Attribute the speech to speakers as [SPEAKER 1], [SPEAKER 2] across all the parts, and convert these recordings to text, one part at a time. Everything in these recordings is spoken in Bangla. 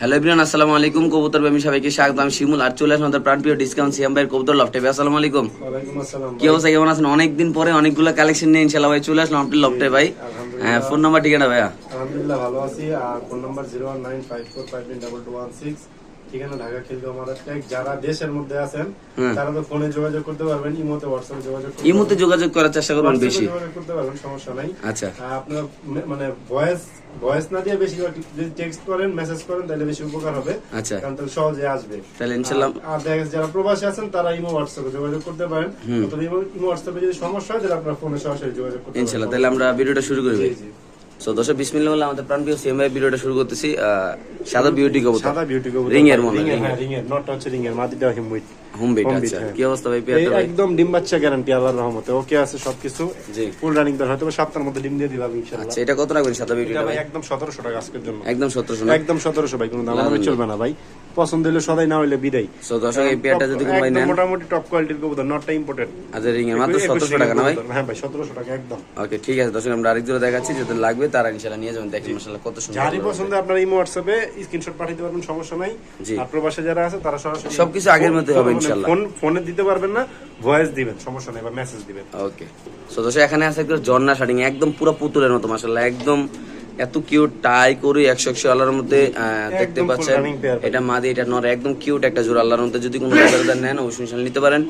[SPEAKER 1] হ্যালো এভরিওয়ান আসসালামু আলাইকুম। কবুতর প্রেমী সবাইকে স্বাগত আমি শিমুল আর চলে আসলাম প্রাণ প্রিয় ডিসকাউন্ট সিএম ভাইয়ের কবুতর লফটে ভাই আসসালামু আলাইকুম। কি অবস্থা? কেমন আছেন? অনেকদিন পরে অনেকগুলো কালেকশন নিয়ে ইনশাল্লাহ ভাই চলে আসলাম আপনার লফটে ভাই হ্যাঁ ফোন নাম্বার ঠিকানা ভাইয়া?
[SPEAKER 2] আলহামদুলিল্লাহ ভালো আছি। আর phone number zero one nine five four five double two one six ঠিকানা ঢাকা খিলগাঁও মাদারটেক যারা দেশের মধ্যে আছেন তারা তো ফোনে যোগাযোগ করতে পারবেন ইমোতে হোয়াটসঅ্যাপে যোগাযোগ
[SPEAKER 1] মুহূর্তে যোগাযোগ করার চেষ্টা করবেন বেশি।
[SPEAKER 2] যোগাযোগ করতে পারবেন সমস্যা নাই।
[SPEAKER 1] আচ্ছা।
[SPEAKER 2] আপনার মানে ভয়েস ভয়েস না দিয়ে বেশি যদি টেক্সট করেন মেসেজ করেন তাহলে বেশি উপকার হবে।
[SPEAKER 1] আচ্ছা।
[SPEAKER 2] কারণ তাহলে সহজে আসবে।
[SPEAKER 1] তাহলে ইনশাল্লাহ
[SPEAKER 2] আর- দেখা যারা প্রবাসী আছেন তারা ইমো হোয়াটসঅ্যাপে যোগাযোগ করতে পারেন। ইমো হোয়াটসঅ্যাপে যদি সমস্যা হয় তাহলে আপনার ফোনে সরাসরি যোগাযোগ করতে
[SPEAKER 1] তাহলে আমরা ভিডিওটা শুরু করি
[SPEAKER 2] জি, জি।
[SPEAKER 1] সো দর্শক বিসমিল্লাহ বলে আমাদের প্রাণ প্রিয় সিএমআই ভিডিওটা শুরু করতেছি। সাদা বিউটি কবুতর।
[SPEAKER 2] সাদা বিউটি কবুতর।
[SPEAKER 1] রিং এর মনে
[SPEAKER 2] রিং এর হ্যাঁ রিং এর নটটা হচ্ছে রিং এর মাটিটা হিমুইট
[SPEAKER 1] হোম বেট আচ্ছা।
[SPEAKER 2] হ্যাঁ।
[SPEAKER 1] কি অবস্থা ভাই পেয়ারটা
[SPEAKER 2] একদম ডিম বাচ্চা গ্যারান্টি আল্লাহর রহমতে। ওকে আছে সবকিছু।
[SPEAKER 1] জি।
[SPEAKER 2] ফুল রানিং হয়তো মধ্যে ডিম দিয়ে দিলাম ইনশাআল্লাহ।
[SPEAKER 1] আচ্ছা এটা কত রাখবেন সাদা
[SPEAKER 2] এটা
[SPEAKER 1] বিউটিটা
[SPEAKER 2] ভাই? একদম 1700 টাকা আজকের জন্য।
[SPEAKER 1] একদম সতেরোশো না?
[SPEAKER 2] একদম 1700 ভাই কোনো দাম আমি চলবে না ভাই। পছন্দ হলে সদাই না বিদায়।
[SPEAKER 1] সো দর্শক এই পেয়ারটা যদি কোনো ভাই নেন?
[SPEAKER 2] মোটামুটি টপ কোয়ালিটির কবুতর নটটা ইম্পোর্টেন্ট
[SPEAKER 1] আচ্ছা রিং এর মাত্র সতেরোশো টাকা না ভাই?
[SPEAKER 2] হ্যাঁ ভাই 1700 টাকা একদম।
[SPEAKER 1] ওকে ঠিক আছে দর্শক আমরা আরেক জোড়া দেখাচ্ছি যাদের লাগবে তারা ইনশাল্লাহ নিয়ে যাবেন দেখেন মাসাল্লাহ কত সুন্দর
[SPEAKER 2] যারই পছন্দ আপনার ইমো হোয়াটসঅ্যাপে স্ক্রিনশট পাঠাতে পারবেন সমস্যা নাই। আর প্রবাসে যারা আছে তারা সরাসরি
[SPEAKER 1] সবকিছু আগের মতোই হবে ইনশাআল্লাহ।
[SPEAKER 2] ফোন ফোনে দিতে পারবেন না ভয়েস দিবেন সমস্যা নেই বা মেসেজ দিবেন
[SPEAKER 1] ওকে সো দর্শক এখানে আছে একটা ঝর্ণা শাড়ি একদম পুরো পুতুলের মতো মাসাল্লাহ একদম এত কিউট টাই করে একশো একশো আল্লাহর মধ্যে দেখতে পাচ্ছেন
[SPEAKER 2] running pair ভাই।
[SPEAKER 1] এটা মাদি এটা নর একদম কিউট একটা জোড়া আল্লাহর মধ্যে যদি কোনো ব্যাপারদার নেন অবশ্যই ইনশাল্লাহ নিতে পারেন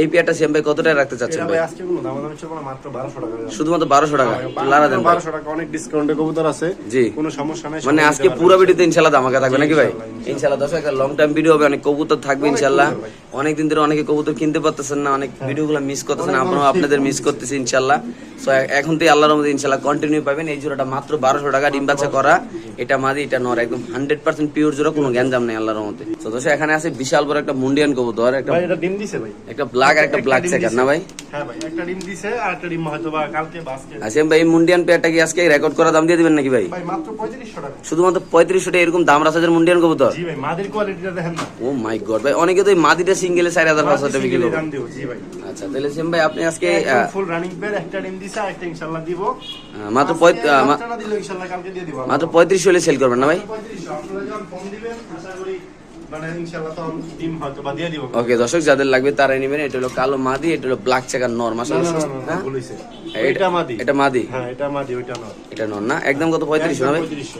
[SPEAKER 1] এই পেয়ারটা সেম ভাই কত টাকা রাখতে চাচ্ছেন ভাই
[SPEAKER 2] ভাই আজকে কোনো দাম দাম ছিল না মাত্র 1200 টাকা দাম।
[SPEAKER 1] শুধুমাত্র বারোশো টাকা লারা দেন ভাই।
[SPEAKER 2] 1200 টাকা অনেক ডিসকাউন্টে কবুতর আছে
[SPEAKER 1] জি।
[SPEAKER 2] কোনো সমস্যা নাই
[SPEAKER 1] মানে আজকে পুরো। ভিডিওতে ইনশাল্লাহ ধামাকা থাকবে নাকি ভাই
[SPEAKER 2] ইনশাল্লাহ,
[SPEAKER 1] একটা লং টাইম ভিডিও হবে অনেক কবুতর থাকবে ইনশাল্লাহ অনেক দিন ধরে অনেকে কবুতর কিনতে পারতেছেন না অনেক ভিডিওগুলো মিস করতেছেন আপনারাও আপনাদের মিস করতেছি ইনশাল্লাহ। সো এখন থেকে আল্লাহর মধ্যে ইনশাল্লাহ কন্টিনিউ পাবেন। এই জোড়াটা মাত্র বারোশো টাকা ডিম বাচ্চা করা। এটা মাদি এটা নর একদম হান্ড্রেড পার্সেন্ট পিওর জোড়া কোনো গ্যাঞ্জাম নেই আল্লাহর মধ্যে তো দর্শক এখানে আছে বিশাল বড় একটা মুন্ডিয়ান কবুতর একটা
[SPEAKER 2] ভাই এটা ডিম দিছে ভাই।
[SPEAKER 1] একটা ব্ল্যাক আর একটা ব্ল্যাক চেকার না ভাই?
[SPEAKER 2] হ্যাঁ ভাই একটা ডিম দিছে আর একটা ডিম হয়তো বা কালকে বাসকে
[SPEAKER 1] ভাই মুন্ডিয়ান পেয়ারটা কি আজকে রেকর্ড করা দাম দিয়ে দিবেন নাকি ভাই?
[SPEAKER 2] ভাই মাত্র 3500 টাকা।
[SPEAKER 1] শুধুমাত্র পঁয়ত্রিশশো টাকা এরকম দাম রাসাজের মুন্ডিয়ান কবুতর?
[SPEAKER 2] জি ভাই মাদের কোয়ালিটিটা দেখেন না।
[SPEAKER 1] ও মাই গড ভাই অনেকে তো এই মাদিটা সিঙ্গেলে চার হাজার পাঁচ হাজার বিক্রি
[SPEAKER 2] দাম দিব জি ভাই।
[SPEAKER 1] আচ্ছা তাহলে সিম ভাই আপনি আজকে
[SPEAKER 2] ফুল রানিং পেয়ার একটা ডিম দিছে একটা ইনশাআল্লাহ দিব।
[SPEAKER 1] মাত্র
[SPEAKER 2] দিলে ইনশাআল্লাহ কালকে দিয়ে দিব।
[SPEAKER 1] মাত্র পঁয়ত্রিশ হলে সেল করবেন না ভাই?
[SPEAKER 2] 3500 আপনারা যখন ফোন দিবেন আশা করি মানে ইনশাআল্লাহ তখন ডিম হয়তো বা দিয়ে দিব।
[SPEAKER 1] ওকে দর্শক যাদের লাগবে তারাই নেবেন। এটা হলো কালো মাদি এটা হলো ব্ল্যাক চেকার নর মাসাল
[SPEAKER 2] হইছে।
[SPEAKER 1] এটা-
[SPEAKER 2] মাদি।
[SPEAKER 1] এটা মাদি?
[SPEAKER 2] হ্যাঁ এটা মাদি ওইটা
[SPEAKER 1] এটা নর না? একদম কত? পঁয়ত্রিশ না ভাই
[SPEAKER 2] 3500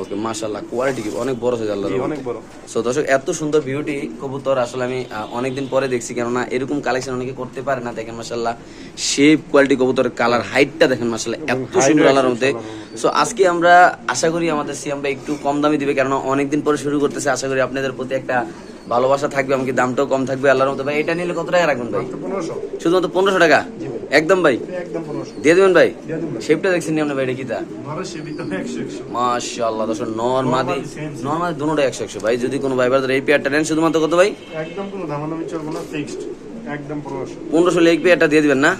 [SPEAKER 1] ওকে মাশাল্লাহ কোয়ালিটি অনেক বড় সাইজ আল্লাহ
[SPEAKER 2] অনেক বড়।
[SPEAKER 1] সো দর্শক এত সুন্দর বিউটি কবুতর আসলে আমি অনেকদিন পরে দেখছি কেননা এরকম কালেকশন অনেকে করতে পারে না দেখেন মাসাল্লাহ শেপ কোয়ালিটি কবুতরের কালার হাইটটা দেখেন মাসাল্লাহ এত সুন্দর আল্লাহর মধ্যে সো আজকে আমরা আশা করি আমাদের সিএম ভাই একটু কম দামে দিবে কেননা অনেকদিন পরে শুরু করতেছে আশা করি আপনাদের প্রতি একটা ভালোবাসা থাকবে আমাকে দামটাও কম থাকবে আল্লাহর মতো ভাই এটা নিলে কত টাকা রাখবেন ভাই?
[SPEAKER 2] মাত্র 1500
[SPEAKER 1] শুধুমাত্র পনেরোশো টাকা? একদম ভাই।
[SPEAKER 2] এটা একদম 1500
[SPEAKER 1] দিয়ে দেবেন ভাই? শেপটা দেখছেন আপনার ভাই এটা কি তা?
[SPEAKER 2] নরেশ ভিতরে 100 100
[SPEAKER 1] মাশাআল্লাহ দর্শক নর মাদি
[SPEAKER 2] same, same.
[SPEAKER 1] নর মাদি দুটোটা একশো একশো। ভাই যদি কোনো ভাই ব্রাদার এই পেয়ারটা নেন শুধুমাত্র কত ভাই?
[SPEAKER 2] একদম কোনো দামাদামি চলবে না ফিক্সড একদম
[SPEAKER 1] পনেরোশো। লেগ পেয়ারটা দিয়ে দিবেন না?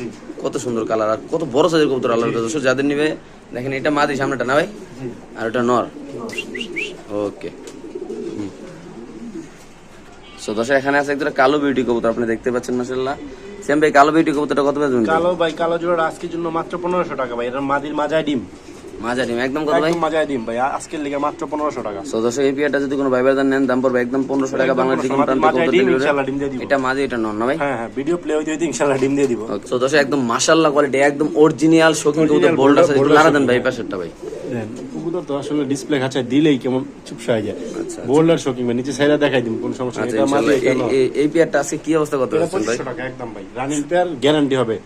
[SPEAKER 1] কত সুন্দর কালার আর কত বড় সাইজের কবুতর আল্লাহ দর্শক যাদের নিবে দেখেন এটা মাদি সামনেটা না ভাই? আর ওটা নর। ওকে। সো দর্শক এখানে আছে একটা কালো বিউটি কবুতর আপনি দেখতে পাচ্ছেন মাসাল্লাহ সেম ভাই কালো বিউটি কবুতরটা কত
[SPEAKER 2] কালো ভাই কালো জোড়া আজকের জন্য মাত্র 1500 টাকা ভাই। এটা মাদির মাজায় ডিম।
[SPEAKER 1] মাঝারি একদম কত ভাই?
[SPEAKER 2] একদম মাজায় ডিম ভাই আজকের লেগে মাত্র 1500 টাকা।
[SPEAKER 1] সো দর্শক এই পেয়ারটা যদি কোনো ভাই ব্রাদার নেন দাম পড়বে একদম পনেরোশো টাকা
[SPEAKER 2] একদম
[SPEAKER 1] বাংলা
[SPEAKER 2] 1500
[SPEAKER 1] চিকেন
[SPEAKER 2] মাদির
[SPEAKER 1] প্রান্ত
[SPEAKER 2] মাজায়
[SPEAKER 1] কবুতর
[SPEAKER 2] ডিম ইনশাআল্লাহ ডিম দিয়ে দিব।
[SPEAKER 1] এটা মাদি এটা নন না ভাই?
[SPEAKER 2] হ্যাঁ হ্যাঁ ভিডিও প্লে হইতে হইতে ইনশাআল্লাহ ডিম দিয়ে দিব।
[SPEAKER 1] তো দর্শক একদম মাশাআল্লাহ কোয়ালিটি একদম অরিজিনাল শৌখিন কবুতর বোল্ড আছে। একটু দেন ভাই পাশেরটা ভাই।
[SPEAKER 2] দেন তো আসলে ডিসপ্লে খাঁচায় দিলেই কেমন চুপসা হয়ে যায়।
[SPEAKER 1] আচ্ছা,
[SPEAKER 2] বোল্ডার শোকিং ভাই নিচে সাইডে দেখাই দিন কোন সমস্যা নেই
[SPEAKER 1] আচ্ছা
[SPEAKER 2] এটা মাদি এটা
[SPEAKER 1] এই- পেয়ারটা আজকে কি অবস্থা করতে পারছেন ভাই?
[SPEAKER 2] টাকা একদম ভাই। রানিং পেয়ার গ্যারান্টি হবে।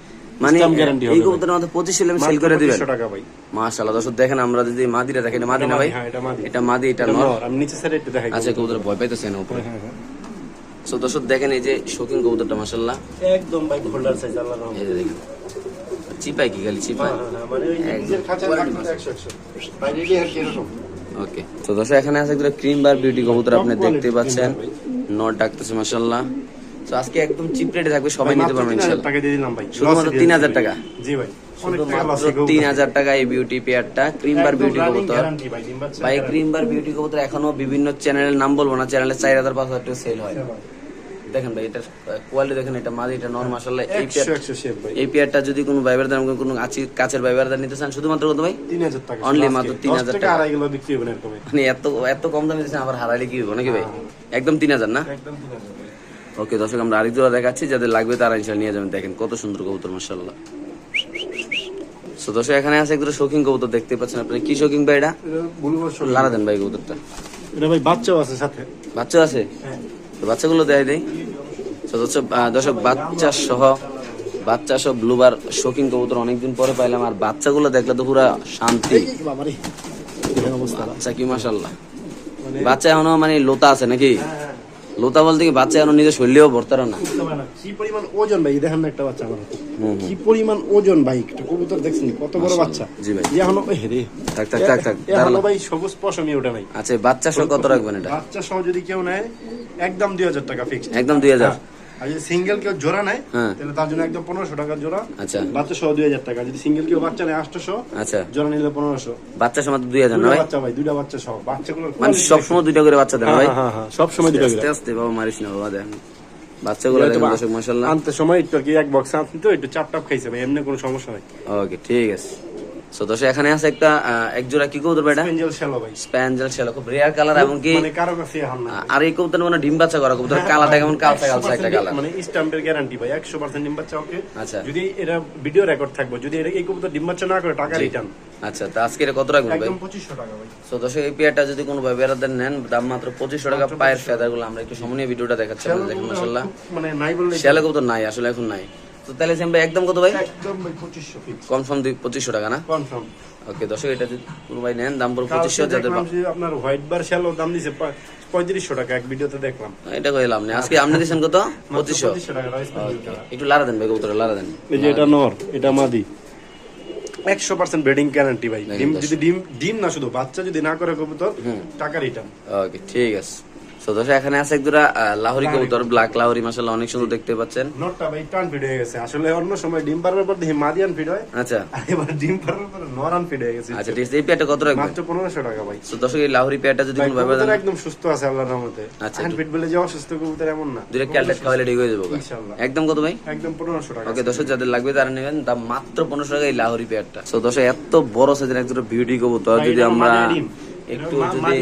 [SPEAKER 1] মানে এই
[SPEAKER 2] হবে
[SPEAKER 1] কবুতরের মধ্যে পঁচিশ হলে সেল করে দিবেন।
[SPEAKER 2] 2500
[SPEAKER 1] মাশাআল্লাহ দর্শক দেখেন আমরা যদি মাদিটা দেখেন মাদি না ভাই?
[SPEAKER 2] হ্যাঁ এটা মাদি।
[SPEAKER 1] এটা মাদি এটা
[SPEAKER 2] এটা
[SPEAKER 1] নর।
[SPEAKER 2] আমি নিচে সাইডে একটু দেখাই
[SPEAKER 1] আচ্ছা কবুতর ভয় পাইতেছেন উপরে
[SPEAKER 2] হ্যাঁ হ্যাঁ
[SPEAKER 1] সো দর্শক দেখেন এই যে শৌখিন কবুতরটা মাশাআল্লাহ।
[SPEAKER 2] একদম ভাই হোল্ডার সাইজ আল্লাহ রহমত।
[SPEAKER 1] দেখেন। কি খালি
[SPEAKER 2] মানে ওই যে নিজের খাঁচায় রাখলে তো 100 100 বাইরে গিয়ে আর কীরকম
[SPEAKER 1] ওকে তো দর্শক এখানে আছে একটা ক্রিম বার বিউটি কবুতর আপনি দেখতে পাচ্ছেন। নট ডাকতেছে মাশাআল্লাহ। তো আজকে একদম চিপ রেটে থাকবে সবাই নিতে পারবেন ইনশাআল্লাহ।
[SPEAKER 2] টাকা দিয়ে দিলাম ভাই।
[SPEAKER 1] শুধুমাত্র
[SPEAKER 2] Loss এ
[SPEAKER 1] 3000 টাকা?
[SPEAKER 2] জি ভাই
[SPEAKER 1] তিন হাজার টাকা এই বিউটি পেয়ারটা ক্রিম বার বিউটি কবুতর।
[SPEAKER 2] ভাই
[SPEAKER 1] ক্রিম বার বিউটি কবুতর এখনও বিভিন্ন চ্যানেলের নাম বলব না চ্যানেলে চার হাজার পাঁচ হাজার সেল হয়। দেখেন ভাই এটা কোয়ালিটি দেখেন এটা মাদি এটা নর মাশাআল্লাহ এই পেয়ার পেয়ারটা যদি কোনো ভাইবার দাম কোনো কাছের ভাইবার দাম নিতে চান শুধুমাত্র কত ভাই?
[SPEAKER 2] তিন হাজার টাকা।
[SPEAKER 1] Only
[SPEAKER 2] আজকে।
[SPEAKER 1] মাত্র
[SPEAKER 2] দশ
[SPEAKER 1] 3000
[SPEAKER 2] টাকা
[SPEAKER 1] টাকা।
[SPEAKER 2] আড়াই কিলো বিক্রি হবে না
[SPEAKER 1] মানে এত এত কম দামে দিচ্ছেন আবার হারাইলে কি হইব নাকি ভাই? একদম তিন হাজার না?
[SPEAKER 2] একদম তিন হাজার ভাই।
[SPEAKER 1] ওকে দর্শক আমরা আরেক জোড়া দেখাচ্ছি যাদের লাগবে তারা ইনশাল্লাহ নিয়ে যাবেন। দেখেন কত সুন্দর কবুতর মাশাআল্লাহ। সো দর্শক এখানে আছে একদম শৌখিন কবুতর দেখতে পাচ্ছেন আপনি। কি শৌখিন ভাই এটা। লারা দেন ভাই কবুতরটা।
[SPEAKER 2] এটা ভাই বাচ্চাও আছে সাথে।
[SPEAKER 1] বাচ্চা আছে? তো বাচ্চাগুলো দেয় দেয় তো দর্শক বাচ্চা সহ বাচ্চা সব ব্লুবার শৌখিন কবুতর অনেকদিন পরে পাইলাম আর বাচ্চাগুলো দেখলে তো পুরা শান্তি। বাচ্চা কি
[SPEAKER 2] মাসাল্লাহ
[SPEAKER 1] বাচ্চা এখনও মানে লোতা আছে নাকি? লোতা বলতে কি বাচ্চা এখন নিজে শরীরেও ভরতার না
[SPEAKER 2] কি পরিমাণ ওজন ভাই? দেখেন না একটা বাচ্চা আমার কি পরিমাণ ওজন ভাই? একটা কবুতর দেখছেন কত বড় বাচ্চা।
[SPEAKER 1] জি ভাই।
[SPEAKER 2] এখন এখনও এই রে।
[SPEAKER 1] থাক থাক থাক থাক দাঁড়াল
[SPEAKER 2] ভাই সবুজ পশমি ওটা ভাই।
[SPEAKER 1] আচ্ছা বাচ্চা সহ কত রাখবেন এটা?
[SPEAKER 2] বাচ্চা সহ যদি কেউ নেয় একদম দুই হাজার টাকা ফিক্সড
[SPEAKER 1] একদম দুই হাজার।
[SPEAKER 2] আর যদি সিঙ্গেল কেউ জোড়া নেয়
[SPEAKER 1] হ্যাঁ।
[SPEAKER 2] তাহলে তার জন্য একদম পনেরোশো টাকার জোড়া
[SPEAKER 1] আচ্ছা।
[SPEAKER 2] বাচ্চা সহ দুই হাজার টাকা। যদি সিঙ্গেল কেউ বাচ্চা নেয় আটশোশো
[SPEAKER 1] আচ্ছা।
[SPEAKER 2] জোড়া নিলে পনেরোশো।
[SPEAKER 1] বাচ্চা সময় দুই হাজার না
[SPEAKER 2] দুটা
[SPEAKER 1] ভাই
[SPEAKER 2] বাচ্চা ভাই দুটা বাচ্চা সহ। বাচ্চাগুলোর
[SPEAKER 1] মানে
[SPEAKER 2] quality
[SPEAKER 1] সবসময় দুইটা করে বাচ্চা দেন ভাই?
[SPEAKER 2] হ্যাঁ, হ্যাঁ, সব সময় দুটা
[SPEAKER 1] আস্তে আস্তে বাবা মারিস না বাবা দেখেন বাচ্চাগুলো দর্শক মাসাল্লাহ
[SPEAKER 2] আনতে সময় একটু কি এক বক্স আনতে তো একটু চাপ টাপ খাইছে ভাই এমনি কোনো সমস্যা নাই।
[SPEAKER 1] ওকে ঠিক আছে। সো দর্শক এখানে আছে একটা আহ, এক জোড়া কি কবুতর ভাই এটা
[SPEAKER 2] পেঞ্জেল শ্যালো ভাই।
[SPEAKER 1] স্প্যাঞ্জেল শেলা খুব রেয়ার কালার এবং কি
[SPEAKER 2] মানে কারও কাছে হাম না
[SPEAKER 1] আর এই কবুতর মানে ডিম বাচ্চা করা কবুতর কেমন একটা কালার
[SPEAKER 2] মানে স্ট্যাম্পের গ্যারান্টি ভাই একশো পার্সেন্ট ডিম বাচ্চা ওকে
[SPEAKER 1] আচ্ছা।
[SPEAKER 2] যদি এটা ভিডিও রেকর্ড থাকবে যদি এটা এই কবুতর ডিম বাচ্চা না করে টাকা রিটার্ন
[SPEAKER 1] আচ্ছা তা আজকে এটা কত রাখবেন ভাই
[SPEAKER 2] একদম পঁচিশশো টাকা ভাই।
[SPEAKER 1] সো দর্শক এই পেয়ারটা যদি কোনো ভাই নেন দাম মাত্র পঁচিশশো টাকা পায়ের ফেদারগুলো আমরা একটু সময় নিয়ে ভিডিওটা দেখাচ্ছি আপনাদের দেখেন মাসাল্লাহ
[SPEAKER 2] মানে নাই বললে
[SPEAKER 1] শিয়ালে কবুতর নাই আসলে এখন নাই। তো তাহলে সেম ভাই একদম কত ভাই?
[SPEAKER 2] একদম পঁচিশশো
[SPEAKER 1] কনফার্ম পঁচিশশো টাকা না?
[SPEAKER 2] কনফার্ম
[SPEAKER 1] ওকে দর্শক এটা যদি কোনো ভাই নেন দাম পঁচিশশো যাদের
[SPEAKER 2] আপনার হোয়াইট বার শ্যালো দাম দিছে পঁয়ত্রিশশো টাকা এক ভিডিওতে দেখলাম।
[SPEAKER 1] এটা কইলাম না আজকে আপনি দিচ্ছেন কত? পঁচিশশো। একটু লারা দেন ভাই কবুতর লারা দেন।
[SPEAKER 2] এই যে এটা নর এটা মাদি। একশো পার্সেন্ট ব্রিডিং গ্যারান্টি ভাই। ডিম যদি ডিম ডিম না শুধু বাচ্চা যদি না করে কবুতর টাকা রিটার্ন
[SPEAKER 1] ওকে ঠিক আছে। দর্শক এখানে আছে এক দুটা লাহোরি কবুতর ব্ল্যাক লাহোরি অনেক সুন্দর দেখতে পাচ্ছেন।
[SPEAKER 2] নটটা ভাই টান হয়ে গেছে। আসলে অন্য সময় ডিম পাড়ার পর দেখি মাদিয়ান হয়।
[SPEAKER 1] আচ্ছা।
[SPEAKER 2] এবার ডিম পাড়ার পর নরান হয়ে গেছে।
[SPEAKER 1] আচ্ছা ঠিক আছে এই পেয়ারটা কত রাখবেন?
[SPEAKER 2] মাত্র পনেরোশো টাকা ভাই।
[SPEAKER 1] সো দর্শক এই লাহোরি পেয়ারটা যদি কোনো ভাবে
[SPEAKER 2] একদম সুস্থ আছে আল্লাহর রহমতে।
[SPEAKER 1] আচ্ছা,
[SPEAKER 2] বলে যে অসুস্থ কবুতর এমন না।
[SPEAKER 1] দুইটা ক্যালটেট খাওয়ালে ঠিক হয়ে যাব।
[SPEAKER 2] ইনশাআল্লাহ।
[SPEAKER 1] একদম কত ভাই?
[SPEAKER 2] একদম পনেরোশো টাকা।
[SPEAKER 1] ওকে দর্শক যাদের লাগবে তারা নেবেন। দাম মাত্র পনেরোশো টাকা এই লাহোরি পেয়ারটা। সো দর্শক এত বড় সাইজের একটা বিউটি কবুতর যদি আমরা। একটু যদি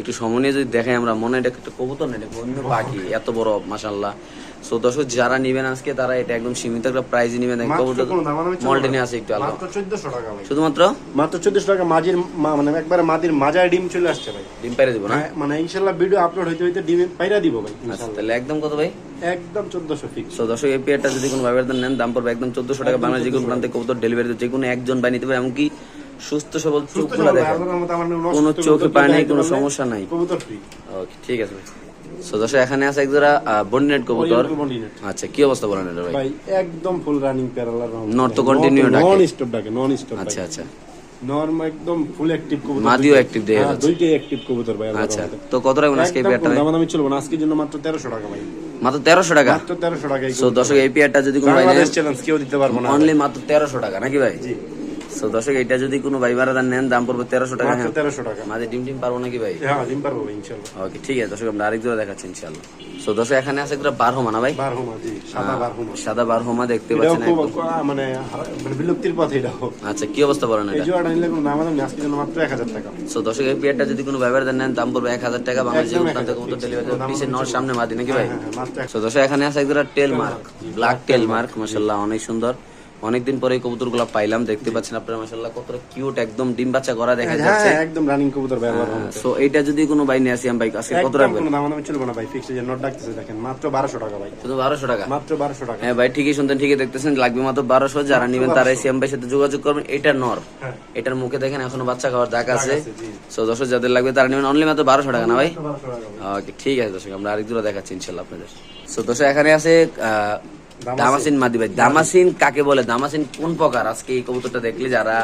[SPEAKER 1] একটু সময় নিয়ে যদি দেখাই আমরা মনে এটা একটা কবুতর না এটা অন্য পাখি এত বড় মাশাল্লাহ সো দর্শক যারা নিবেন আজকে তারা এটা একদম সীমিত একটা প্রাইজে নিবেন। কবুতর আছে একটু আলাদা। শুধুমাত্র?
[SPEAKER 2] মাত্র চোদ্দশো টাকা মাঝির মানে একবারে মাদির মাজায় ডিম চলে আসছে ভাই।
[SPEAKER 1] ডিম পাইরে দিব না?
[SPEAKER 2] হ্যাঁ, মানে ইনশাল্লাহ ভিডিও আপলোড হইতে হইতে ডিম পাইরা দিব ভাই
[SPEAKER 1] আচ্ছা তাহলে একদম কত ভাই?
[SPEAKER 2] একদম চোদ্দশো ফিক্স
[SPEAKER 1] সো দর্শক এই পেয়ারটা যদি কোনো নেন দাম পড়বে একদম চোদ্দশো টাকা বাংলা যে কোনো প্রান্তে কবুতর ডেলিভারি যে কোনো একজন বাই নিতে পারে এমনকি সুস্থ সবল চোখগুলো দেখেন। কোনো চোখে পায় নাই কোনো সমস্যা নাই। ওকে ঠিক। আছে ভাই। সো দর্শক এখানে আছে একজোড়া বন্ডিনেট কবুতর। আচ্ছা কি অবস্থা বলেন এটা ভাই?
[SPEAKER 2] ভাই একদম ফুল রানিং প্যারালার
[SPEAKER 1] Not তো continue ডাকে।
[SPEAKER 2] নন স্টপ ডাকে নন স্টপ
[SPEAKER 1] আচ্ছা আচ্ছা।
[SPEAKER 2] নর্ম একদম ফুল অ্যাক্টিভ কবুতর
[SPEAKER 1] মাদিও
[SPEAKER 2] দুইটাই।
[SPEAKER 1] active যাচ্ছে।
[SPEAKER 2] দুইটাই অ্যাক্টিভ কবুতর ভাই
[SPEAKER 1] আচ্ছা তো কত রাখবেন আজকে এই পেয়ারটা
[SPEAKER 2] কোনো
[SPEAKER 1] ভাই?
[SPEAKER 2] দামাদামি না আজকের জন্য মাত্র তেরোশো টাকা ভাই।
[SPEAKER 1] মাত্র তেরোশো টাকা?
[SPEAKER 2] মাত্র তেরোশো টাকা এই
[SPEAKER 1] সো
[SPEAKER 2] কবুতর।
[SPEAKER 1] দর্শক এই পেয়ারটা যদি কোনো ভাই
[SPEAKER 2] বাংলাদেশ চ্যালেঞ্জ কেউ দিতে পারব না।
[SPEAKER 1] অনলি মাত্র তেরোশো টাকা নাকি ভাই?
[SPEAKER 2] জি।
[SPEAKER 1] সো দর্শক এটা যদি কোনো ভাই বারাদার নেন দাম পড়বে তেরোশো টাকা হ্যাঁ।
[SPEAKER 2] তেরোশো টাকা।
[SPEAKER 1] মাঝে ডিম টিম পারব নাকি ভাই?
[SPEAKER 2] হ্যাঁ দিন পারব ভাই, ইনশাল্লাহ।
[SPEAKER 1] ওকে ঠিক আছে দর্শক আমরা আরেক জোড়া দেখাচ্ছি ইনশাল্লাহ। সো দর্শক এখানে আছে একটা বারহমা না ভাই?
[SPEAKER 2] বারহুমা জি সাদা বারহুমা।
[SPEAKER 1] সাদা বারহমা দেখতে পাচ্ছেন
[SPEAKER 2] মানে মানে বিলুপ্তির পথে এটাও।
[SPEAKER 1] আচ্ছা কি অবস্থা বলেন
[SPEAKER 2] এই
[SPEAKER 1] এটা
[SPEAKER 2] জোড়াটা নিলে কোনো জন্য মাত্র এক হাজার টাকা।
[SPEAKER 1] সো দর্শক এই পেয়ারটা যদি কোনো ব্যবহার নেন দাম পড়বে এক হাজার টাকা বাংলাদেশে উত্তান্ত
[SPEAKER 2] 1000
[SPEAKER 1] ডেলিভারি নর সামনে মাদি নাকি ভাই?
[SPEAKER 2] হ্যাঁ, হ্যাঁ,
[SPEAKER 1] সো দর্শক এখানে আছে একটা tail mark black tail mark মাশাআল্লাহ অনেক সুন্দর। অনেকদিন পরে এই কবুতরগুলো পাইলাম দেখতে পাচ্ছেন আপনারা মাশাআল্লাহ কতটা কিউট একদম ডিম বাচ্চা করা দেখা
[SPEAKER 2] হ্যাঁ,
[SPEAKER 1] যাচ্ছে।
[SPEAKER 2] হ্যাঁ, একদম রানিং কবুতর ব্যবহার
[SPEAKER 1] সো এইটা যদি কোনো ভাই নিয়ে আসি আমি ভাই আজকে কত রাখবেন?
[SPEAKER 2] কোনো দামাদামি চলবে না ভাই ফিক্স যে নোট ডাকতেছে দেখেন মাত্র বারোশো টাকা ভাই।
[SPEAKER 1] শুধু বারোশো টাকা?
[SPEAKER 2] মাত্র বারোশো টাকা।
[SPEAKER 1] হ্যাঁ ভাই ঠিকই শুনতেন ঠিকই দেখতেছেন লাগবে মাত্র বারোশো যারা নিবেন তারা সিএম ভাইয়ের সাথে যোগাযোগ করবেন এটা নর।
[SPEAKER 2] হ্যাঁ।
[SPEAKER 1] এটার মুখে দেখেন এখনও বাচ্চা খাওয়ার দাগ আছে। সো দর্শক যাদের লাগবে তারা নেবেন অনলি মাত্র বারোশো টাকা না ভাই?
[SPEAKER 2] 1200 ভাই।
[SPEAKER 1] ওকে ঠিক আছে দর্শক আমরা আরেক দূরে দেখাচ্ছি ইনশাল্লাহ আপনাদের। সো দর্শক এখানে আছে
[SPEAKER 2] দামাসিন।
[SPEAKER 1] মাদি ভাই দামাসিন কাকে বলে? দামাসিন কোন প্রকার? আজকে এই কবুতরটা দেখলে যারা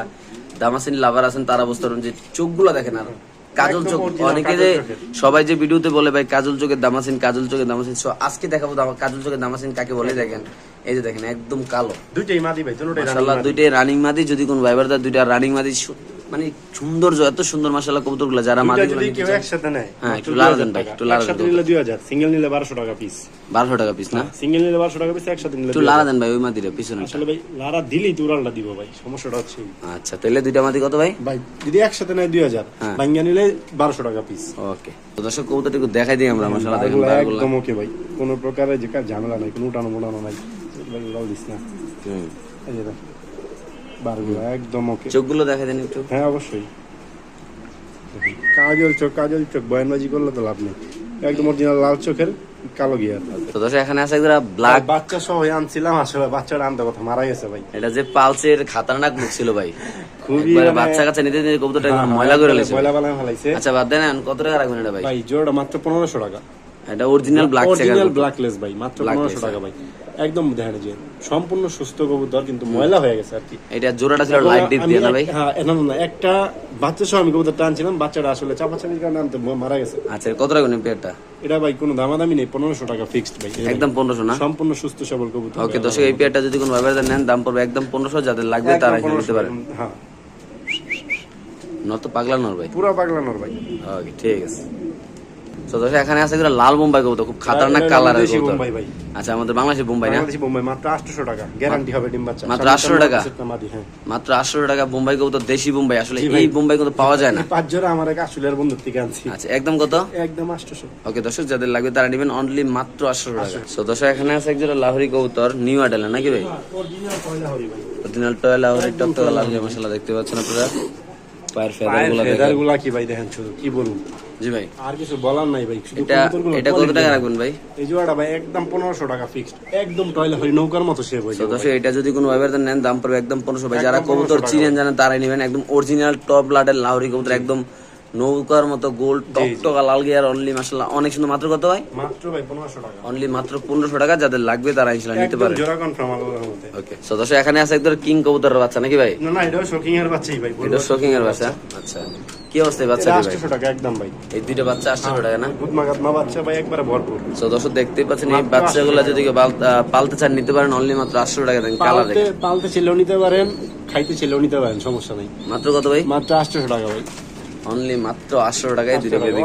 [SPEAKER 1] দামাসিন লাভার আছেন তারা বুঝতে পারবেন যে চোখগুলো দেখেন আর কাজল চোখ। অনেকে যে সবাই যে ভিডিওতে বলে ভাই কাজল চোখের দামাসিন কাজল চোখের দামাসিন আজকে দেখাবো কাজল চোখের দামাসিন কাকে বলে দেখেন। এই যে দেখেন একদম কালো।
[SPEAKER 2] দুইটাই মাদি ভাই
[SPEAKER 1] দুইটাই রানিং মাদি যদি কোন ভাইবারদার দুইটা রানিং মাদি মানে সৌন্দর্য এত সুন্দর মাসাল্লাহ কবুতরগুলা যারা মাদি
[SPEAKER 2] যদি কেউ একসাথে নেয়
[SPEAKER 1] হ্যাঁ, একটু লাল দেন ভাই, একটু লাল দেন।
[SPEAKER 2] নিলে দুই হাজার সিঙ্গেল নিলে বারোশো টাকা পিস
[SPEAKER 1] বারোশো টাকা পিস না?
[SPEAKER 2] সিঙ্গেল নিলে বারোশো টাকা পিস একসাথে নিলে
[SPEAKER 1] একটু
[SPEAKER 2] 2000
[SPEAKER 1] লারা দেন ভাই ওই মাদিরে পিছনে।
[SPEAKER 2] আসলে ভাই লারা দিলেই তো উড়ালটা দিব ভাই সমস্যাটা হচ্ছে
[SPEAKER 1] আচ্ছা তাহলে দুইটা মাদি কত ভাই?
[SPEAKER 2] ভাই যদি একসাথে নেয় দুই হাজার
[SPEAKER 1] হ্যাঁ।
[SPEAKER 2] ভাঙ্গা নিলে বারোশো টাকা পিস
[SPEAKER 1] ওকে। তো দর্শক কবুতরটা একটু দেখাই দিই আমরা মাসাল্লাহ দেখেন।
[SPEAKER 2] একদম ওকে ভাই কোনো প্রকারের যে ঝামেলা নাই কোনো উঠানো মোটানো নাই ভাই লাল দিস না।
[SPEAKER 1] হুম।
[SPEAKER 2] এই বারগুলো একদম ওকে
[SPEAKER 1] চোখগুলো দেখাই দেন একটু?
[SPEAKER 2] হ্যাঁ অবশ্যই। কাজল চোখ কাজল চোখ বয়ানবাজি করলে তো লাভ নেই। একদম অরিজিনাল লাল চোখের কালো গিয়ার
[SPEAKER 1] তো দর্শক এখানে আছে একদম ব্ল্যাক
[SPEAKER 2] বাচ্চা সহ আনছিলাম আসলে বাচ্চাটা আনতে কথা মারা গেছে ভাই।
[SPEAKER 1] এটা যে পালসের খাতারনাক মুখ ছিল ভাই।
[SPEAKER 2] খুবই মানে-
[SPEAKER 1] বাচ্চা কাচ্চা নিতে নিতে কবুতরটা
[SPEAKER 2] হ্যাঁ,
[SPEAKER 1] ময়লা করে লেছে
[SPEAKER 2] ময়লা বালা ফেলাইছে।
[SPEAKER 1] আচ্ছা বাদ দেন কত টাকা রাখবেন এটা ভাই?
[SPEAKER 2] ভাই জোড়াটা মাত্র পনেরোশো টাকা।
[SPEAKER 1] এটা অরিজিনাল ব্ল্যাক
[SPEAKER 2] অরিজিনাল ব্ল্যাকলেস ভাই মাত্র
[SPEAKER 1] Blackless,
[SPEAKER 2] পনেরোশো টাকা ভাই। একদম দেখেন যে সম্পূর্ণ সুস্থ কবুতর কিন্তু ময়লা হয়ে গেছে আর কি।
[SPEAKER 1] এটা জোড়াটা ছিল লাইট ডিপ দিয়ে না ভাই?
[SPEAKER 2] হ্যাঁ না না, একটা বাচ্চা সহ আমি কবুতরটা আনছিলাম বাচ্চাটা আসলে চাপাচাপির কারণে আনতে মারা গেছে।
[SPEAKER 1] আচ্ছা কত রাখবেন পেয়ারটা
[SPEAKER 2] এটা? ভাই কোনো দামাদামি নেই পনেরোশো টাকা ফিক্সড ভাই।
[SPEAKER 1] একদম পনেরোশো না?
[SPEAKER 2] সম্পূর্ণ সুস্থ সবল কবুতর
[SPEAKER 1] ওকে দর্শক এই পেয়ারটা যদি কোনো ব্যবহার নেন দাম পড়বে একদম পনেরোশো যাদের লাগবে তারা এখানে
[SPEAKER 2] 1500
[SPEAKER 1] নিতে পারেন
[SPEAKER 2] হ্যাঁ।
[SPEAKER 1] নত পাগলা নর ভাই।
[SPEAKER 2] পুরো পাগলানোর ভাই।
[SPEAKER 1] ওকে ঠিক আছে। তো এখানে আছে এগুলো লাল বোম্বাই কবুতর খুব খাতারনাক কালার
[SPEAKER 2] বোম্বাই ভাই।
[SPEAKER 1] আচ্ছা আমাদের বাংলাদেশি বোম্বাই না?
[SPEAKER 2] বাংলাদেশি বোম্বাই মাত্র 800 টাকা গ্যারান্টি হবে ডিম বাচ্চা।
[SPEAKER 1] মাত্র
[SPEAKER 2] সামনে
[SPEAKER 1] 800 টাকা?
[SPEAKER 2] হ্যাঁ।
[SPEAKER 1] মাত্র আটশো টাকা বোম্বাই কবুতর দেশি বোম্বাই আসলে এই বোম্বাই কিন্তু পাওয়া যায় না।
[SPEAKER 2] পাঁচ জোড়া আমার এক আসলের থেকে আনছি।
[SPEAKER 1] আচ্ছা একদম কত?
[SPEAKER 2] একদম 800
[SPEAKER 1] ওকে দর্শক যাদের লাগবে তারা নেবেন অনলি মাত্র আটশো টাকা। তো দর্শক এখানে আছে একজোড়া লাহোরি কবুতর নিউ আডেলা নাকি ভাই?
[SPEAKER 2] অরিজিনাল ভাই।
[SPEAKER 1] অরিজিনাল টয় লাহোরি লাল যে মশলা দেখতে পাচ্ছেন আপনারা। পায়ের
[SPEAKER 2] কি ভাই দেখেন শুধু কি বলব?
[SPEAKER 1] জি ভাই।
[SPEAKER 2] আর কিছু বলার নাই ভাই শুধু
[SPEAKER 1] এটা এটা কত টাকা রাখবেন ভাই?
[SPEAKER 2] এই জোড়াটা ভাই একদম 1500 টাকা ফিক্সড একদম টয়লা নৌকার মতো হয়ে যাবে
[SPEAKER 1] দর্শক এটা যদি কোনো ব্যবহার নেন দাম পড়বে একদম 1500 ভাই যারা কবুতর
[SPEAKER 2] 1500 টাকা
[SPEAKER 1] চিনেন জানেন তারাই নেবেন। একদম অরিজিনাল টপ লাটের লাউরি কবুতর একদম নৌকার মতো গোল টকটকা লাল গিয়ার অনলি মাসাল্লাহ। অনেক সুন্দর। মাত্র কত ভাই?
[SPEAKER 2] মাত্র ভাই 1500 টাকা।
[SPEAKER 1] অনলি মাত্র পনেরোশো টাকা। যাদের লাগবে তারা ইনশাল্লাহ নিতে পারে
[SPEAKER 2] জোড়া কনফার্ম আল্লাহর রহমতে
[SPEAKER 1] ওকে তো দর্শক এখানে আছে একদম কিং কবুতরের বাচ্চা নাকি ভাই?
[SPEAKER 2] না না এটাও শোকিং এর বাচ্চাই ভাই
[SPEAKER 1] এটা শোকিং এর বাচ্চা। আচ্ছা। কি অবস্থায় বাচ্চা ভাই?
[SPEAKER 2] 800 টাকা একদম ভাই।
[SPEAKER 1] এই দুইটা বাচ্চা আটশো টাকা না?
[SPEAKER 2] গুদমা গাদমা বাচ্চা ভাই একবারে ভরপুর।
[SPEAKER 1] তো দর্শক দেখতেই পাচ্ছেন এই বাচ্চাগুলো যদি কেউ পাল- পালতে চান নিতে পারেন। অনলি মাত্র আটশো টাকা দেন কালার
[SPEAKER 2] পালতে ছেলেও নিতে পারেন খাইতে ছেলেও নিতে পারেন সমস্যা নাই।
[SPEAKER 1] মাত্র কত ভাই?
[SPEAKER 2] মাত্র 800 টাকা ভাই।
[SPEAKER 1] অনলি মাত্র আটশো টাকায় দুইটা বেবি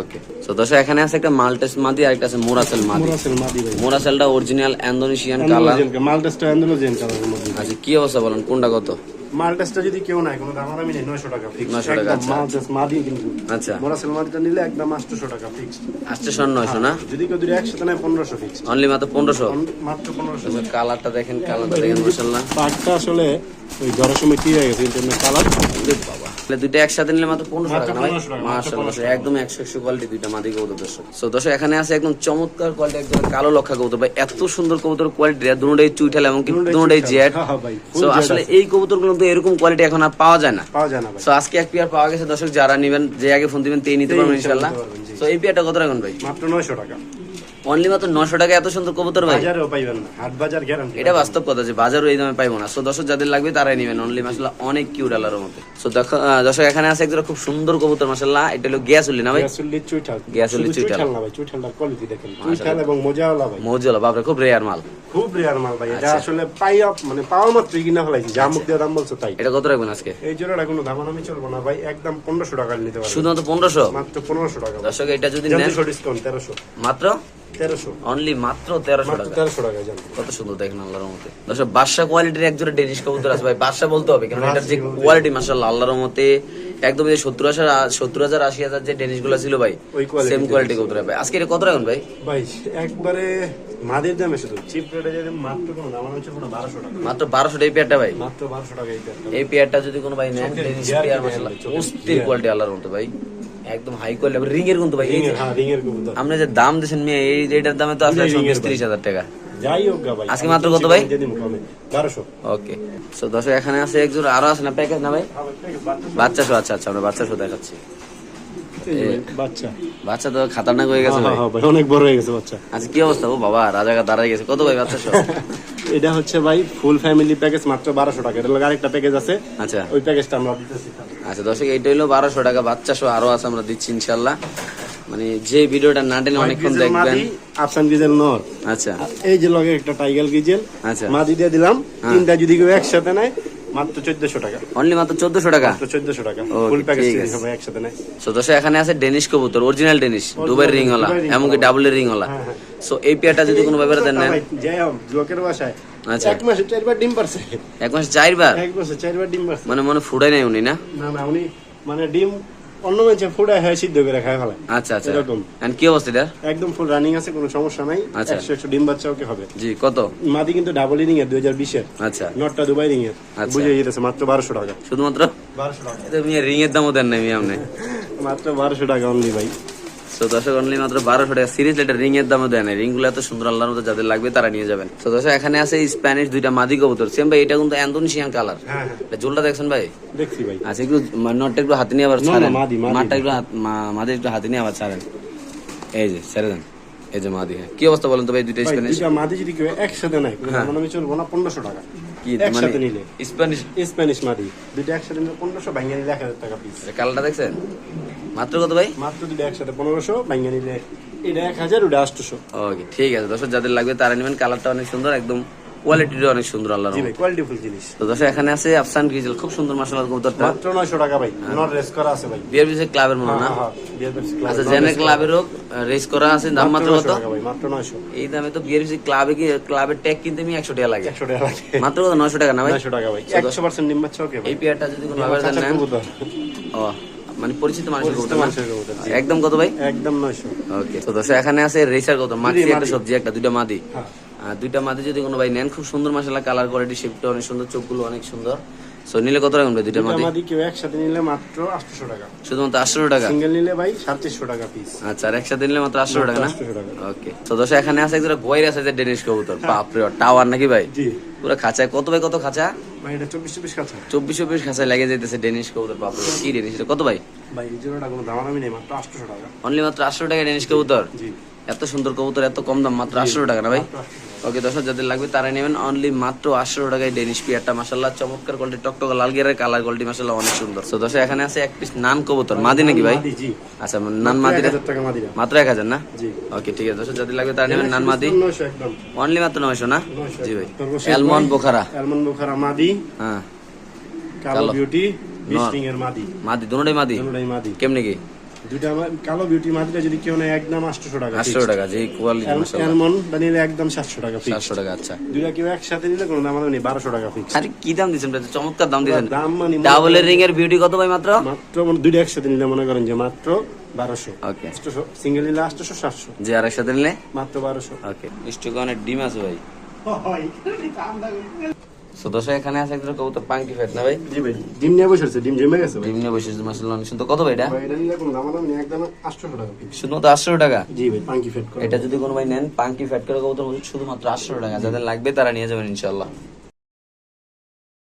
[SPEAKER 1] ওকে তো দর্শক এখানে আছে একটা মাল্টেস মাদি আর একটা আছে মোরাসেল মাদি। মোরাসেলটা অরিজিনাল ইন্দোনেশিয়ান কালার
[SPEAKER 2] মালটেস্টা কালারের মধ্যে।
[SPEAKER 1] আচ্ছা কি অবস্থা বলেন কোনটা কত?
[SPEAKER 2] মালটেস্টা যদি কেউ নাই কোনো দামাদামি নেই 900 টাকা ফিক্স
[SPEAKER 1] 900 টাকা,
[SPEAKER 2] একদম
[SPEAKER 1] আচ্ছা।
[SPEAKER 2] মাদি কিন্তু।
[SPEAKER 1] আচ্ছা।
[SPEAKER 2] মোরাসেল মাদিটা নিলে একদম 800 টাকা ফিক্স
[SPEAKER 1] আসছে শূন্য নয়শো না?
[SPEAKER 2] যদি কেউ দুটো একসাথে নেয় 1500 ফিক্স
[SPEAKER 1] অনলি মাত্র পনেরোশো?
[SPEAKER 2] মাত্র 1500
[SPEAKER 1] কালারটা দেখেন কালারটা দেখেন মাসাল্লাহ
[SPEAKER 2] পাকটা আসলে ওই জ্বরের সময় কি হয়ে গেছে ইন্টারনেট কালার
[SPEAKER 1] তাহলে দুইটা একসাথে নিলে মাত্র পনেরোশো টাকা ভাই?
[SPEAKER 2] 1500 টাকা, মাত্র
[SPEAKER 1] মাশাআল্লাহ একদম একশো একশো কোয়ালিটি দুইটা মাদি কবুতর দর্শক। সো দর্শক এখানে আছে একদম চমৎকার কোয়ালিটি একদম কালো লক্ষা কবুতর। ভাই এত সুন্দর কবুতর কোয়ালিটি দুটাই চুইঠাল এবং দুটাই
[SPEAKER 2] full
[SPEAKER 1] সো আসলে এই কবুতরগুলো তো এরকম কোয়ালিটি এখন আর পাওয়া যায় না।
[SPEAKER 2] পাওয়া যায় না
[SPEAKER 1] সো আজকে এক পেয়ার পাওয়া গেছে দর্শক যারা নেবেন যে আগে ফোন দিবেন তেই নিতে পারবেন ইনশাল্লাহ তো এই পেয়ারটা কত রাখুন ভাই?
[SPEAKER 2] মাত্র 900 টাকা।
[SPEAKER 1] অনলি মাত্র নশো টাকা এত সুন্দর কবুতর ভাই।
[SPEAKER 2] বাজারেও পাইবেন না হাট বাজার গ্যারান্টি
[SPEAKER 1] এটা বাস্তব কথা যে বাজারও এই দামে পাইবো না। সো দর্শক যাদের লাগবে তারাই নেবেন। অনলি মাসাল্লাহ অনেক কিউট আলার মধ্যে। সো দেখো দর্শক এখানে আছে একজোড়া খুব সুন্দর কবুতর মাসাল্লাহ এটা হলো গ্যাস উল্লি না ভাই?
[SPEAKER 2] গ্যাসুল্লি চুইঠাল।
[SPEAKER 1] গ্যাসুল্লি চুইঠাল।
[SPEAKER 2] না ভাই চুইঠালটার কোয়ালিটি দেখেন। চুইঠাল এবং মোজাওয়ালা ভাই।
[SPEAKER 1] মৌজলা বাপরে খুব রেয়ার মাল।
[SPEAKER 2] খুব রেয়ার মাল ভাই। এটা
[SPEAKER 1] আচ্ছা।
[SPEAKER 2] আসলে পাই আপ মানে পাওয়া মাত্রই কিনা ফেলাইছি। যা মুখ দিয়ে দাম বলছো তাই।
[SPEAKER 1] এটা কত রাখবেন আজকে?
[SPEAKER 2] এই জোড়াটা কোনো দামানামি চলবো না ভাই। একদম পনেরোশো টাকা নিতে পারবেন।
[SPEAKER 1] শুধুমাত্র পনেরোশো?
[SPEAKER 2] মাত্র পনেরোশো টাকা। ভাই।
[SPEAKER 1] দর্শক এটা যদি নেন
[SPEAKER 2] ডিসকাউন্ট তেরোশো।
[SPEAKER 1] মাত্র?
[SPEAKER 2] তেরোশো।
[SPEAKER 1] অনলি মাত্র তেরোশো টাকা।
[SPEAKER 2] তেরোশো টাকা
[SPEAKER 1] কত সুন্দর দেখেন আল্লাহর মতে দর্শক বাদশা কোয়ালিটির এক ডেনিশ কবুতর আছে ভাই বাদশা বলতে হবে কারণ এটার যে কোয়ালিটি মাসাল্লাহ আল্লাহর মতে একদম যে সত্তর হাজার সত্তর হাজার আশি হাজার যে ডেনিশগুলো ছিল ভাই সেম কোয়ালিটি কবুতর ভাই। আজকে এটা কত রাখুন ভাই?
[SPEAKER 2] ভাই একবারে মাদের দামে শুধু। চিপ রেটে যদি মাত্র কোনো দামানামি চলবো না বারোশো টাকা।
[SPEAKER 1] মাত্র বারোশো এই পেয়ারটা ভাই।
[SPEAKER 2] মাত্র বারোশো টাকা এই
[SPEAKER 1] পেয়ারটা যদি কোনো ভাই নেন ডেনিশ পেয়ার মাসাল্লাহ অস্থির কোয়ালিটি আল্লাহর মতো ভাই। একদম হাই কোয়ালিটি রিং এর কিন্তু ভাই এই যে
[SPEAKER 2] রিংয়ের হ্যাঁ কবুতর
[SPEAKER 1] যে দাম মেয়ে এই এটার দামে তো আসলে
[SPEAKER 2] এর
[SPEAKER 1] টাকা।
[SPEAKER 2] যাই হোক ভাই
[SPEAKER 1] আজকে মাত্র কত ভাই?
[SPEAKER 2] বারোশো।
[SPEAKER 1] ওকে সো দর্শক এখানে আছে একজন আরও আছে না প্যাকেজ না ভাই? বাচ্চা শো আচ্ছা আচ্ছা আমরা বাচ্চা শো দেখাচ্ছি।
[SPEAKER 2] বাচ্চা।
[SPEAKER 1] বাচ্চা তো খাতারনাক হয়ে গেছে
[SPEAKER 2] হ্যাঁ,
[SPEAKER 1] ভাই।
[SPEAKER 2] হ্যাঁ, ভাই অনেক বড় হয়ে গেছে বাচ্চা।
[SPEAKER 1] আচ্ছা কি অবস্থা? ও বাবা রাজাকা দাঁড়ায় গেছে। কত ভাই বাচ্চা শো
[SPEAKER 2] এটা হচ্ছে ভাই ফুল ফ্যামিলি প্যাকেজ মাত্র বারোশো টাকা। এটা আরেকটা প্যাকেজ আছে।
[SPEAKER 1] আচ্ছা।
[SPEAKER 2] ওই প্যাকেজটা আমরা দিতেছি।
[SPEAKER 1] আচ্ছা দর্শক এইটা হলো বারোশো টাকা। বাচ্চা সহ আরও আছে আমরা দিচ্ছি ইনশাল্লাহ। মানে যে ভিডিওটা না টেনে অনেকক্ষণ দেখবেন।
[SPEAKER 2] আফসান গিজেল নর
[SPEAKER 1] আচ্ছা।
[SPEAKER 2] এই যে লগে একটা টাইগার গিজেল
[SPEAKER 1] আচ্ছা।
[SPEAKER 2] মাদি দিয়ে দিলাম। তিনটা যদি কেউ একসাথে নেয় মাত্র চোদ্দশো টাকা।
[SPEAKER 1] অনলি মাত্র চোদ্দশো টাকা?
[SPEAKER 2] মাত্র চোদ্দশো টাকা। ফুল প্যাকেজ
[SPEAKER 1] ঠিক
[SPEAKER 2] একসাথে নেয়।
[SPEAKER 1] সো দর্শক এখানে আছে ডেনিশ কবুতর অরিজিনাল ডেনিশ দুবাই রিং ওলা এমনকি। ডাবল রিং ওলা। সো এই পেয়ারটা যদি কোনো ব্যাপারে দেন নেন।
[SPEAKER 2] লোকের বাসায়।
[SPEAKER 1] আচ্ছা।
[SPEAKER 2] এক মাসে চারবার ডিম পারছে।
[SPEAKER 1] এক মাস চারবার?
[SPEAKER 2] এক বছর চারবার ডিম পারছে।
[SPEAKER 1] মানে মনে ফুডাই নাই উনি না?
[SPEAKER 2] না না উনি মানে ডিম অন্য মেছে ফুডায় হয় সিদ্ধ করে খায় ফেলে
[SPEAKER 1] আচ্ছা আচ্ছা।
[SPEAKER 2] এরকম।
[SPEAKER 1] এন্ড কি অবস্থা এটা?
[SPEAKER 2] একদম ফুল রানিং আছে কোনো সমস্যা নাই।
[SPEAKER 1] আচ্ছা।
[SPEAKER 2] একশো একশো ডিম বাচ্চা ওকে হবে?
[SPEAKER 1] জি কত?
[SPEAKER 2] মাদি কিন্তু ডাবল ইনিং এর দুই হাজার বিশের।
[SPEAKER 1] আচ্ছা।
[SPEAKER 2] নটটা দুবাই রিং এর।
[SPEAKER 1] আচ্ছা।
[SPEAKER 2] বুঝে যেতেছে মাত্র বারোশো টাকা।
[SPEAKER 1] শুধুমাত্র?
[SPEAKER 2] বারোশো টাকা।
[SPEAKER 1] এটা মিয়া রিং এর দামও দেন নাই মিয়া আপনি
[SPEAKER 2] মাত্র বারোশো টাকা অনলি ভাই।
[SPEAKER 1] সো দর্শক অনলি মাত্র বারোশো টাকা সিরিজ এটা রিং এর দামও দেয় না রিংগুলো এত সুন্দর আল্লাহর মতো যাদের লাগবে তারা নিয়ে যাবেন। তো দর্শক এখানে আছে স্প্যানিশ দুইটা মাদি কবুতর। সেম ভাই এটা কিন্তু অ্যান্ডোনেশিয়ান কালার জোলটা দেখছেন ভাই?
[SPEAKER 2] দেখছি ভাই।
[SPEAKER 1] আচ্ছা একটু নটটা একটু হাতে নিয়ে আবার ছাড়েন। মাঠটা একটু মাদি একটু হাতে নিয়ে আবার ছাড়েন। এই যে ছেড়ে দেন। এই যে মাদি হ্যাঁ। কি অবস্থা বলেন তো ভাই দুইটা স্প্যানিশ
[SPEAKER 2] মাদি যদি কেউ একসাথে নেয়
[SPEAKER 1] হ্যাঁ।
[SPEAKER 2] মানে আমি চলবো না পনেরোশো টাকা।
[SPEAKER 1] কি
[SPEAKER 2] একসাথে নিলে।
[SPEAKER 1] মানে স্প্যানিশ
[SPEAKER 2] স্প্যানিশ মাদি দুইটা একসাথে নিলে পনেরোশো ভাঙ্গা নিলে এক হাজার টাকা পিস
[SPEAKER 1] কালারটা দেখছেন? মাত্র কত ভাই?
[SPEAKER 2] মাত্র দুটো একসাথে পনেরোশো ভাঙ্গা নিলে এটা এক হাজার ওটা আটশোশো
[SPEAKER 1] ওকে ঠিক আছে। দর্শক যাদের লাগবে তারা নেবেন। কালারটা অনেক সুন্দর একদম কোয়ালিটিটা অনেক সুন্দর আল্লাহর
[SPEAKER 2] জি
[SPEAKER 1] রহমতে।
[SPEAKER 2] ভাই কোয়ালিটি ফুল জিনিস।
[SPEAKER 1] তো দর্শক এখানে আছে আফসান গ্রিজেল খুব সুন্দর মাসাল্লাহ কবুতরটা।
[SPEAKER 2] মাত্র নয়শো টাকা ভাই নট রেস করা আছে ভাই।
[SPEAKER 1] ক্লাবের মনে না?
[SPEAKER 2] হ্যাঁ, হ্যাঁ,
[SPEAKER 1] আচ্ছা জেনে
[SPEAKER 2] করা।
[SPEAKER 1] ক্লাবেরও রেস করা আছে। দাম মাত্র কত?
[SPEAKER 2] 900 মাত্র নয়শো।
[SPEAKER 1] এই দামে তো ক্লাবে কি ক্লাবের ট্যাগ কিনতে আমি একশো টাকা লাগে?
[SPEAKER 2] একশো টাকা লাগে।
[SPEAKER 1] মাত্র কত? নয়শো টাকা না ভাই?
[SPEAKER 2] নয়শো টাকা ভাই
[SPEAKER 1] So,
[SPEAKER 2] একশো পার্সেন্ট ওকে ভাই।
[SPEAKER 1] এই পেয়ারটা যদি কোনো নেন। ও মানে পরিচিত মানুষের কবুতর একদম কত ভাই?
[SPEAKER 2] একদম নয়শো।
[SPEAKER 1] ওকে তো দর্শক এখানে আছে রেসার কত মাছি একটা সবজি একটা দুইটা মাদি।
[SPEAKER 2] হ্যাঁ।
[SPEAKER 1] দুইটা মাদি যদি কোনো ভাই নেন খুব সুন্দর মাসালা কালার কোয়ালিটি শেপটা অনেক সুন্দর চোখগুলো অনেক সুন্দর। সো নিলে কত রাখবেন ভাই দুইটা
[SPEAKER 2] দুইটা
[SPEAKER 1] মাদি
[SPEAKER 2] কেউ একসাথে নিলে মাত্র আটশো টাকা।
[SPEAKER 1] শুধুমাত্র আটশো টাকা?
[SPEAKER 2] সিঙ্গেল নিলে ভাই সাতশো টাকা পিস
[SPEAKER 1] আচ্ছা আর একসাথে নিলে মাত্র আটশো টাকা না?
[SPEAKER 2] 800 টাকা।
[SPEAKER 1] ওকে তো দর্শক এখানে আছে একটা গোয়াইরা সাইজের ডেনিশ কবুতর। বাপরে টাওয়ার নাকি ভাই?
[SPEAKER 2] জি।
[SPEAKER 1] পুরো খাঁচায় কত ভাই কত খাঁচা?
[SPEAKER 2] ভাই এটা চব্বিশ চব্বিশ কাছে
[SPEAKER 1] চব্বিশ চব্বিশ খাঁচায় লেগে যাইতেছে ডেনিশ কবুতর বাপরে কি ডেনিশ কত ভাই?
[SPEAKER 2] ভাই এই জোড়াটা কোনো দামাদামি নেই মাত্র আটশো টাকা।
[SPEAKER 1] অনলি মাত্র আটশো টাকা ডেনিশ কবুতর?
[SPEAKER 2] জি।
[SPEAKER 1] এত সুন্দর কবুতর এত কম দাম মাত্র আটশো টাকা না ভাই?
[SPEAKER 2] 800 টাকা।
[SPEAKER 1] ওকে দর্শক যাদের লাগবে তারা নেবেন অনলি মাত্র আটশো টাকায় ডেনিশ পিয়ারটা মাসাল্লাহ চমৎকার কোয়ালিটি টকটকা লাল গিয়ারের কালার কোয়ালিটি মাসাল্লাহ অনেক সুন্দর। তো দর্শক এখানে আছে এক পিস নান কবুতর। মাদি নাকি ভাই? আচ্ছা নান মাদি
[SPEAKER 2] 1000 টাকা মাদিরা
[SPEAKER 1] মাত্র এক হাজার না? ওকে ঠিক আছে। দর্শক যাদের লাগবে তারা নেবেন নান মাদি। অনলি মাত্র নয়শো না? জি ভাই। অ্যালমন্ড বোখারা।
[SPEAKER 2] অ্যালমন্ড বোখারা মাদি।
[SPEAKER 1] হ্যাঁ।
[SPEAKER 2] কালো। বিউটি বিস্টিং এর মাদি।
[SPEAKER 1] মাদি দুটোটাই মাদি?
[SPEAKER 2] দুটোটাই মাদি।
[SPEAKER 1] কেমনে কি?
[SPEAKER 2] দুইটা কালো বিউটি যদি কেউ নেয় একদম আটশো টাকা
[SPEAKER 1] আটশো টাকা যে কোয়ালিটি
[SPEAKER 2] একদম সাতশো টাকা ফিক্স
[SPEAKER 1] সাতশো টাকা আচ্ছা।
[SPEAKER 2] দুইটা কেউ একসাথে নিলে কোনো দাম নেই বারোশো টাকা ফিক্স
[SPEAKER 1] আরে কি দাম ভাই? চমৎকার দাম
[SPEAKER 2] দাম মানে
[SPEAKER 1] ডাবল রিং এর বিউটি কত ভাই মাত্র?
[SPEAKER 2] মাত্র মানে দুইটা একসাথে নিলে মনে করেন যে মাত্র বারোশো।
[SPEAKER 1] ওকে
[SPEAKER 2] আটশোশো সিঙ্গেল নিলে
[SPEAKER 1] যে আর একসাথে নিলে?
[SPEAKER 2] মাত্র বারোশো।
[SPEAKER 1] ওকে মিষ্টি অনেক ডিম আছে ভাই। তো দর্শক এখানে আছে কবুতর পাঙ্কি ফেট না ভাই?
[SPEAKER 2] জি ভাই ডিম নিয়ে বসেছে ডিম জমে গেছে
[SPEAKER 1] ডিম নিয়ে বসেছে মাসাল্লাহ অনেক সুন্দর। কত ভাই এটা?
[SPEAKER 2] ভাই, এটা নিলে কোনো দাম নেই একদম আটশোশো টাকা
[SPEAKER 1] শুধুমাত্র আটশো টাকা?
[SPEAKER 2] জি ভাই পাঙ্কি ফেট
[SPEAKER 1] এটা যদি কোনো ভাই নেন পাঙ্কি ফ্যাট করে কবুতর শুধুমাত্র আটশো টাকা। যাদের লাগবে তারা নিয়ে যাবেন ইনশাল্লাহ